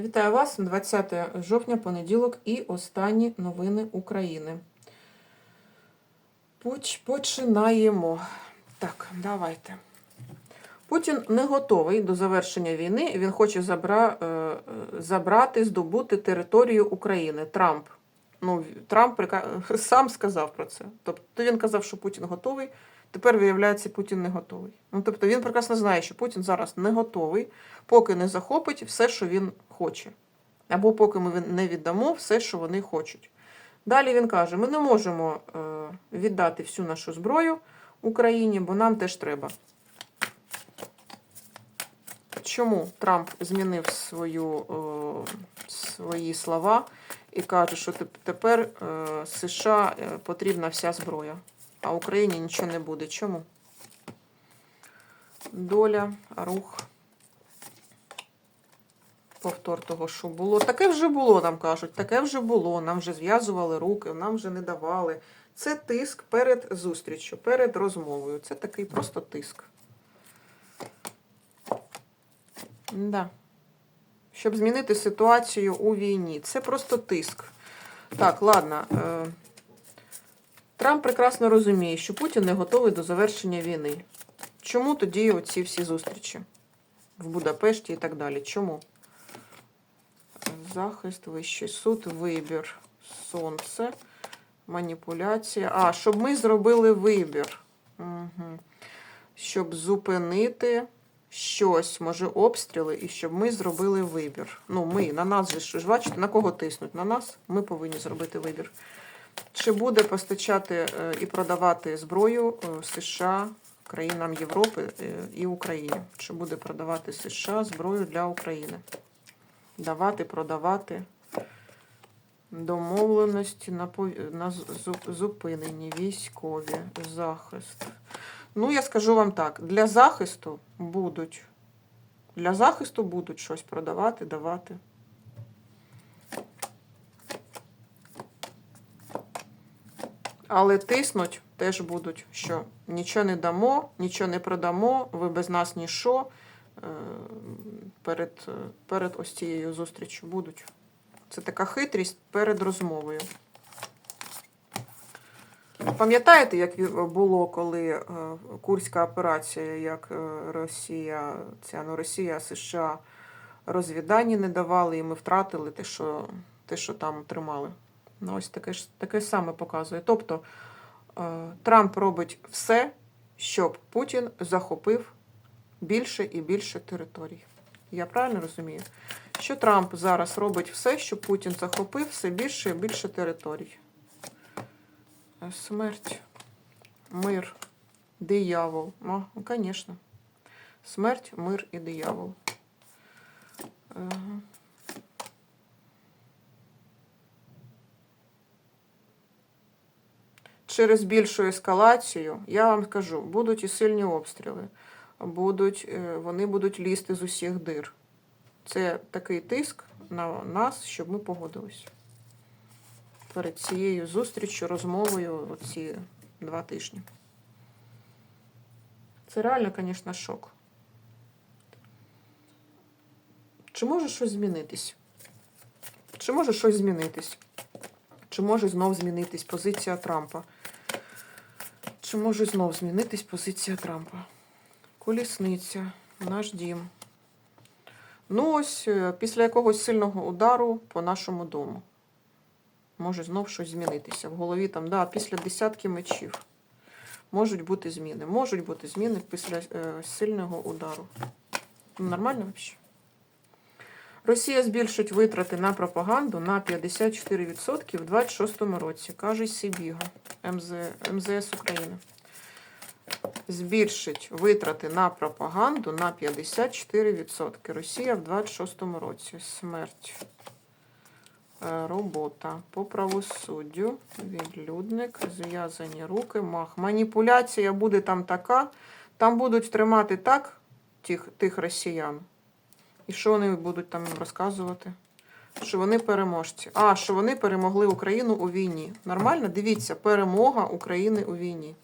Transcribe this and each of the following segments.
Вітаю вас 20 жовтня, понеділок і останні новини України. Поч- Починаємо. Так, давайте. Путін не готовий до завершення війни. Він хоче забра... е, забрати, здобути територію України. Трамп. Ну, Трамп сам сказав про це. Тобто він казав, що Путін готовий. Тепер виявляється, Путін не готовий. Ну, тобто він прекрасно знає, що Путін зараз не готовий, поки не захопить все, що він хоче. Або поки ми не віддамо все, що вони хочуть. Далі він каже: ми не можемо е, віддати всю нашу зброю Україні, бо нам теж треба. Чому Трамп змінив свою, е, свої слова і каже, що тепер е, США потрібна вся зброя, а Україні нічого не буде. Чому? Доля, рух. Повтор того, що було. Таке вже було, нам кажуть, таке вже було. Нам вже зв'язували руки, нам вже не давали. Це тиск перед зустріччю, перед розмовою. Це такий просто тиск. Да. Щоб змінити ситуацію у війні. Це просто тиск. Так, ладно. Трамп прекрасно розуміє, що Путін не готовий до завершення війни. Чому тоді оці всі зустрічі в Будапешті і так далі? Чому? Захист, вищий суд, вибір, сонце, маніпуляція. А, щоб ми зробили вибір. Угу. Щоб зупинити щось, може, обстріли, і щоб ми зробили вибір. Ну, ми, на нас же ж бачите, на кого тиснуть? На нас ми повинні зробити вибір. Чи буде постачати е, і продавати зброю е, США країнам Європи е, і Україні? Чи буде продавати США зброю для України? Давати, продавати домовленості на, на зупинені військові захист. Ну, я скажу вам так: для захисту будуть. Для захисту будуть щось продавати, давати. Але тиснуть теж будуть, що нічого не дамо, нічого не продамо, ви без нас ніщо. Е, Перед, е, перед ось цією зустрічю будуть. Це така хитрість перед розмовою. Пам'ятаєте, як було, коли е, Курська операція, як Росія, ця ну Росія, США розвідані не давали, і ми втратили те, що, те, що там тримали. Ну, ось таке ж таке саме показує. Тобто е, Трамп робить все, щоб Путін захопив більше і більше територій. Я правильно розумію? Що Трамп зараз робить все, щоб Путін захопив все більше і більше територій. Е, Смерть, мир, диявол. Ну, звісно. Смерть, мир і диявол. Ага. Через більшу ескалацію, я вам скажу, будуть і сильні обстріли, будуть, е, вони будуть лізти з усіх дир. Це такий тиск на нас, щоб ми погодились перед цією зустрічю, розмовою оці два тижні. Це реально, звісно, шок. Чи може щось змінитись? Чи може щось змінитись? Чи може знов змінитись позиція Трампа? Чи може знов змінитись позиція Трампа? Колісниця, наш дім. Ну, ось е, після якогось сильного удару по нашому дому. Може знов щось змінитися. В голові там, да, після десятки мечів. Можуть бути зміни. Можуть бути зміни після е, сильного удару. Нормально взагалі? Росія збільшить витрати на пропаганду на 54% в 26-му році, каже Сибіга, МЗ, МЗС України. Збільшить витрати на пропаганду на 54%. Росія в 26-му році. Смерть. Е, Робота по правосуддю, відлюдник, зв'язані руки, мах. Маніпуляція буде там така, там будуть тримати так тих, тих росіян. І що вони будуть там їм розказувати? Що вони переможці. А, що вони перемогли Україну у війні. Нормально? Дивіться, перемога України у війні.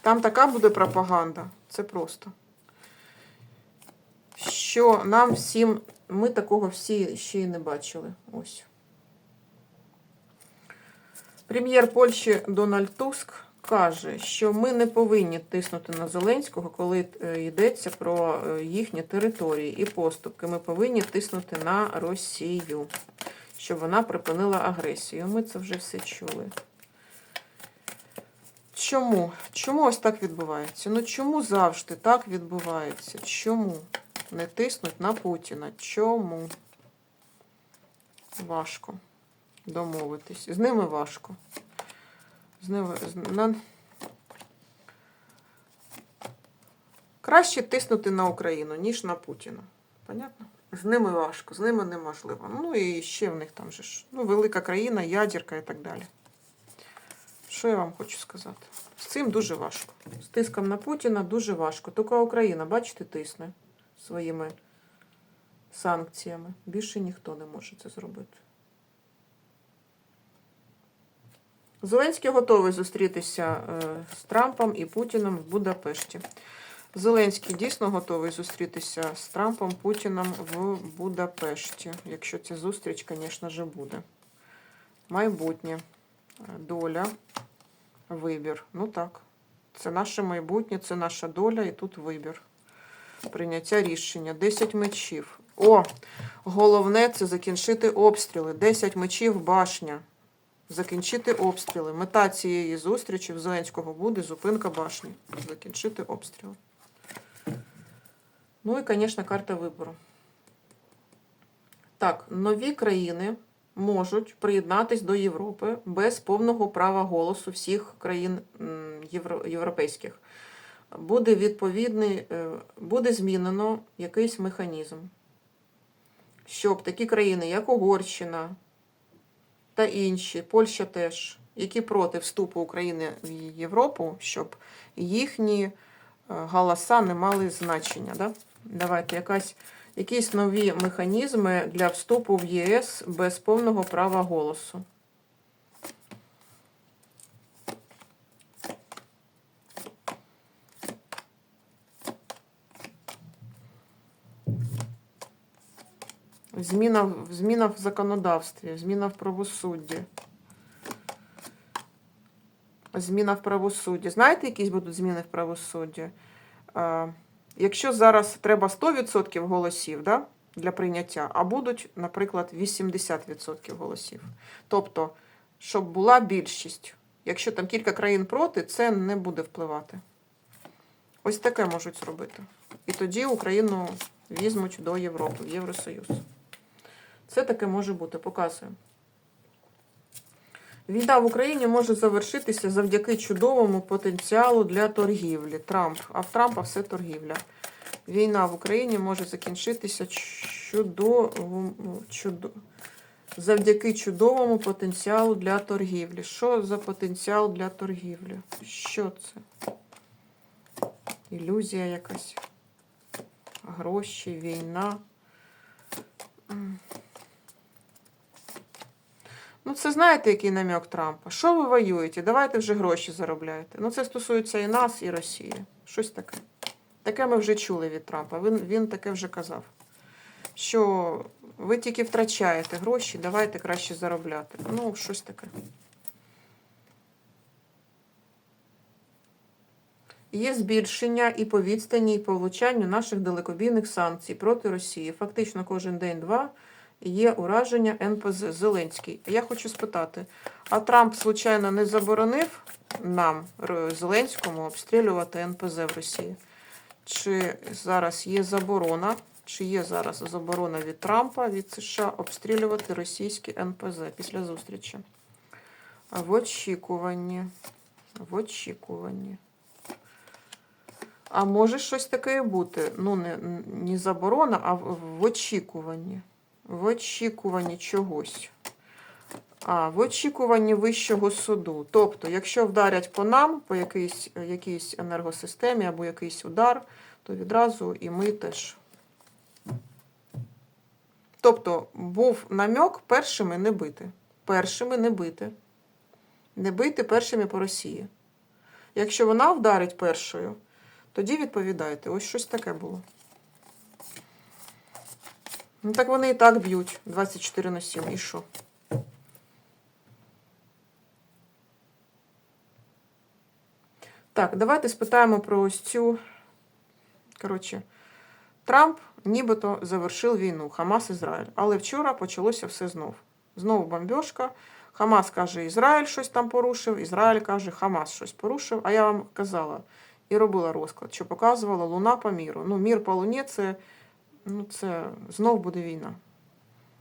Там така буде пропаганда. Це просто. Що нам всім ми такого всі ще й не бачили. Ось. Прем'єр Польщі Дональд Туск каже, що ми не повинні тиснути на Зеленського, коли е, йдеться про е, їхні території і поступки. Ми повинні тиснути на Росію, щоб вона припинила агресію. Ми це вже все чули. Чому? Чому ось так відбувається? Ну чому завжди так відбувається? Чому не тиснуть на Путіна? Чому? Важко домовитись. З ними важко. Краще тиснути на Україну, ніж на Путіна. Понятно? З ними важко, з ними неможливо. Ну і ще в них там же ж ну, велика країна, ядерка і так далі. Що я вам хочу сказати? З цим дуже важко. З тиском на Путіна дуже важко. Тільки Україна, бачите, тисне своїми санкціями. Більше ніхто не може це зробити. Зеленський готовий зустрітися е, з Трампом і Путіним в Будапешті. Зеленський дійсно готовий зустрітися з Трампом, Путіном в Будапешті. Якщо ця зустріч, звісно ж, буде. Майбутнє, доля, вибір. Ну так. Це наше майбутнє, це наша доля, і тут вибір. Прийняття рішення. 10 мечів. О! Головне це закінчити обстріли. 10 мечів башня. Закінчити обстріли. Мета цієї зустрічі в Зеленського буде зупинка башні. Закінчити обстріли. Ну і, звісно, карта вибору. Так, нові країни можуть приєднатись до Європи без повного права голосу всіх країн європейських. Буде відповідний, е, буде змінено якийсь механізм, щоб такі країни, як Угорщина, та інші, Польща теж, які проти вступу України в Європу, щоб їхні е, голоса не мали значення. Да? Давайте якась, якісь нові механізми для вступу в ЄС без повного права голосу. Зміна, зміна в законодавстві, зміна в правосудді. Зміна в правосудді. Знаєте, якісь будуть зміни в правосудді? А, якщо зараз треба 100% голосів да, для прийняття, а будуть, наприклад, 80% голосів. Тобто, щоб була більшість. Якщо там кілька країн проти, це не буде впливати. Ось таке можуть зробити. І тоді Україну візьмуть до Європи, в Євросоюз. Це таке може бути, показує. Війна в Україні може завершитися завдяки чудовому потенціалу для торгівлі. Трамп. А в Трампа все торгівля. Війна в Україні може закінчитися чудовому, чудо, завдяки чудовому потенціалу для торгівлі. Що за потенціал для торгівлі? Що це? Ілюзія якась. Гроші, війна. Ну, це знаєте, який намек Трампа? Що ви воюєте? Давайте вже гроші заробляйте. Ну, це стосується і нас, і Росії. Щось таке. Таке ми вже чули від Трампа. Він, він таке вже казав. Що ви тільки втрачаєте гроші, давайте краще заробляти. Ну, щось таке. Є збільшення і по відстані, і по влучанню наших далекобійних санкцій проти Росії. Фактично кожен день-два є ураження НПЗ Зеленський. Я хочу спитати, а Трамп, случайно, не заборонив нам, Зеленському, обстрілювати НПЗ в Росії? Чи зараз є заборона, чи є зараз заборона від Трампа, від США обстрілювати російські НПЗ після зустрічі? В очікуванні. В очікуванні. А може щось таке бути. Ну, не, не заборона, а в очікуванні. В очікуванні чогось. А, в очікуванні Вищого суду. Тобто, якщо вдарять по нам, по якійсь, якійсь енергосистемі або якийсь удар, то відразу і ми теж. Тобто, був намек першими не бити. Першими не бити. Не бити першими по Росії. Якщо вона вдарить першою, тоді відповідайте. Ось щось таке було. Ну так вони і так б'ють 24 на 7. І що? Так, давайте спитаємо про ось цю. Коротше, Трамп нібито завершив війну Хамас Ізраїль. Але вчора почалося все знов. Знову бомбьошка. Хамас каже, Ізраїль щось там порушив, Ізраїль каже, Хамас щось порушив. А я вам казала і робила розклад, що показувала Луна по міру. Ну, мір по Луні це, ну, це знов буде війна.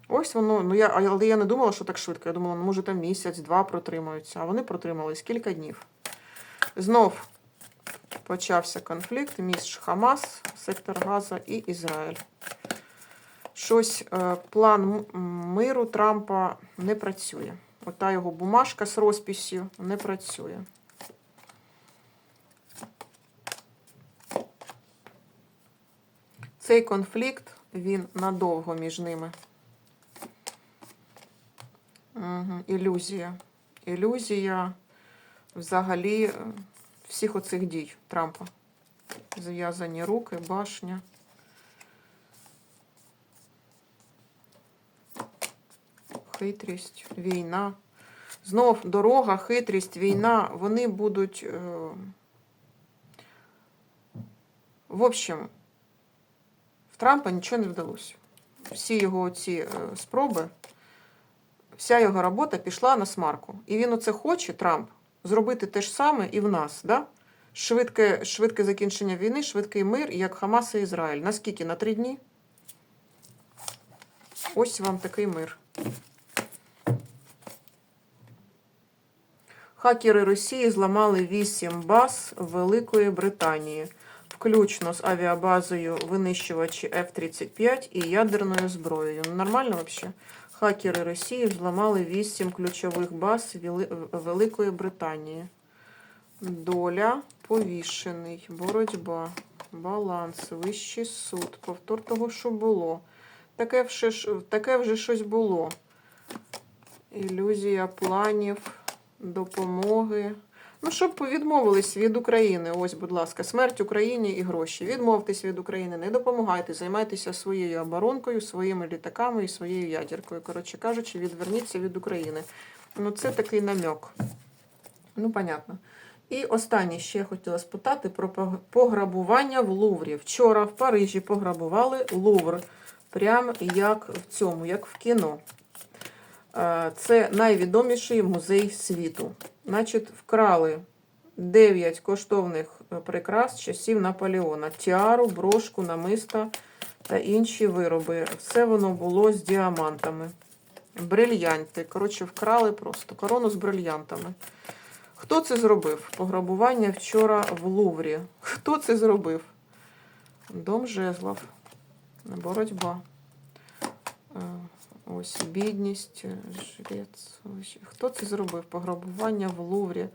Ось воно, ну я, але я не думала, що так швидко. Я думала, ну, може там місяць-два протримаються, а вони протримались кілька днів. Знов почався конфлікт між Хамас, сектор Газа і Ізраїль. Щось, е, план миру Трампа не працює. Ота його бумажка з розписью не працює. Цей конфлікт, він надовго між ними. Угу. Ілюзія. Ілюзія взагалі е, всіх оцих дій Трампа. Зав'язані руки, башня. Хитрість, війна. Знов дорога, хитрість, війна. Вони будуть. е, В общем, Трампа нічого не вдалося. Всі його ці е, спроби, вся його робота пішла на смарку. І він оце хоче, Трамп, зробити те ж саме і в нас. Да? Швидке, швидке закінчення війни, швидкий мир, як Хамас і Ізраїль. Наскільки? На три дні? Ось вам такий мир. Хакери Росії зламали 8 баз Великої Британії, включно з авіабазою винищувачі F-35 і ядерною зброєю. Ну, Нормально взагалі? Хакери Росії зламали 8 ключових баз Великої Британії. Доля, повішений, боротьба, баланс, вищий суд, повтор того, що було. Таке вже, таке вже щось було. Ілюзія планів, допомоги. Ну, щоб відмовились від України. Ось, будь ласка, смерть Україні і гроші. Відмовтесь від України, не допомагайте, займайтеся своєю оборонкою, своїми літаками і своєю ядеркою. Коротше кажучи, відверніться від України. Ну, це такий намек. Ну, понятно. І останнє ще я хотіла спитати про пограбування в Луврі. Вчора в Парижі пограбували Лувр. Прям як в цьому, як в кіно. Е, Це найвідоміший музей світу. Значить, вкрали 9 коштовних е, прикрас часів Наполеона: тіару, брошку, намиста та інші вироби. Все воно було з діамантами. Брильянти. Коротше, вкрали просто корону з брильянтами. Хто це зробив? Пограбування вчора в Луврі. Хто це зробив? Дом Жезлов. Боротьба. Ось бідність, е, жрець. Ось. Хто це зробив? Пограбування в Луврі.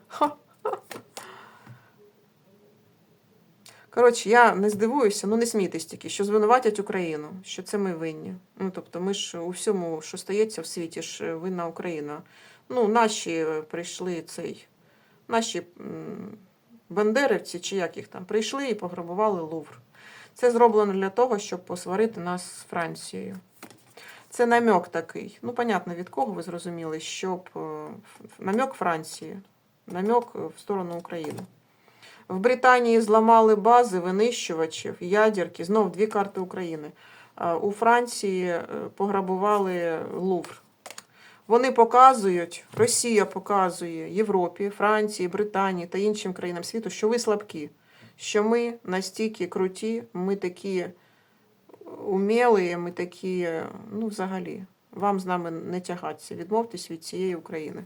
Коротше, я не здивуюся, ну не смійтесь тільки, що звинуватять Україну, що це ми винні. Ну, тобто, ми ж у всьому, що стається в світі, ж винна Україна. Ну, наші е, прийшли цей, наші бандерівці, чи як їх там, прийшли і пограбували Лувр. Це зроблено для того, щоб посварити нас з Францією. Це намек такий. Ну, понятно, від кого ви зрозуміли, щоб е, намек Франції, намек е, в сторону України. В Британії зламали бази винищувачів, ядерки, знов дві карти України. У Франції е, пограбували Лувр. Вони показують, Росія показує Європі, Франції, Британії та іншим країнам світу, що ви слабкі, що ми настільки круті, ми такі уміли, ми такі, ну, взагалі, вам з нами не тягатися. Відмовтесь від цієї України.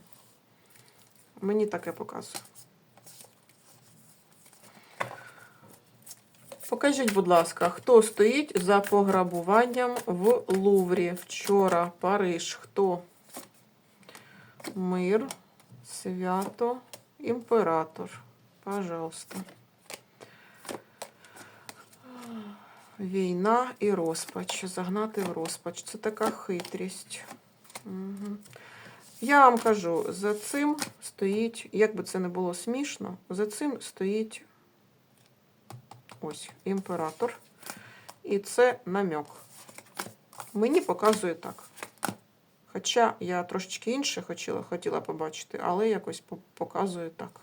Мені таке показує. Покажіть, будь ласка, хто стоїть за пограбуванням в Луврі вчора, Париж? Хто? Мир, свято, імператор. Пожалуйста. Війна і розпач. Загнати в розпач. Це така хитрість. Я вам кажу, за цим стоїть, як би це не було смішно, за цим стоїть ось імператор. І це намек. Мені показує так. Хоча я трошечки інше хотіла, хотіла побачити, але якось по- показує так.